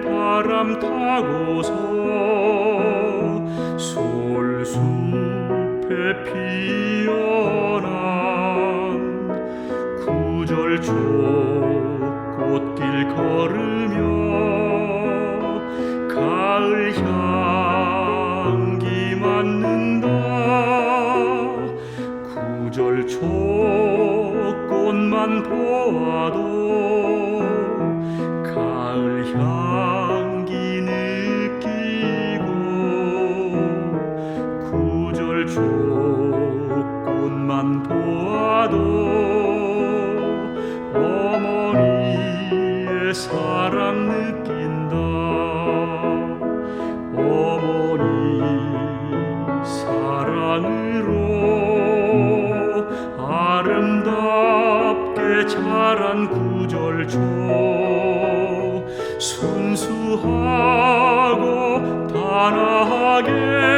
바람 타고서 솔숲에 피어난 구절초 꽃길 걸으며 가을 향기 맡는다. 구절초 꽃만 보아도 사랑 느낀다. 어머니 사랑으로 아름답게 자란 구절초. 순수하고 단아하게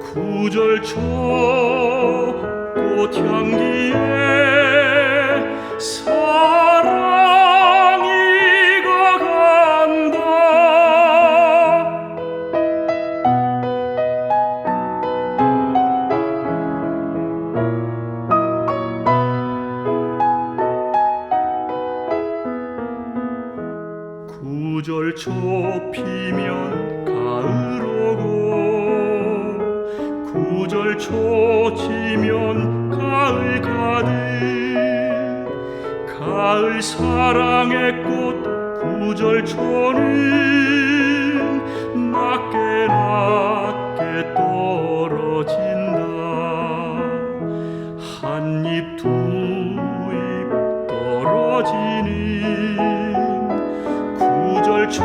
구절초 꽃향기에 사랑이 익어간다. 구절초 피면 가을 오고 구절초 지면 가을 가득 가을 사랑의 꽃 구절 초는 낮게 낮게 떨어진다. 한 입 두 입 떨어지는 구절 초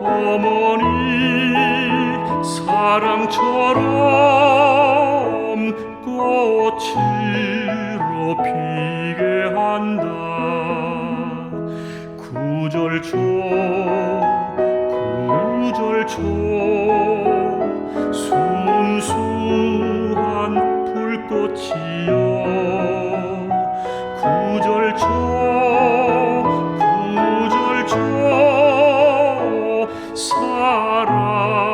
어머니 사랑처럼 꽃으로 피게 한다. 구절초 구절초 사랑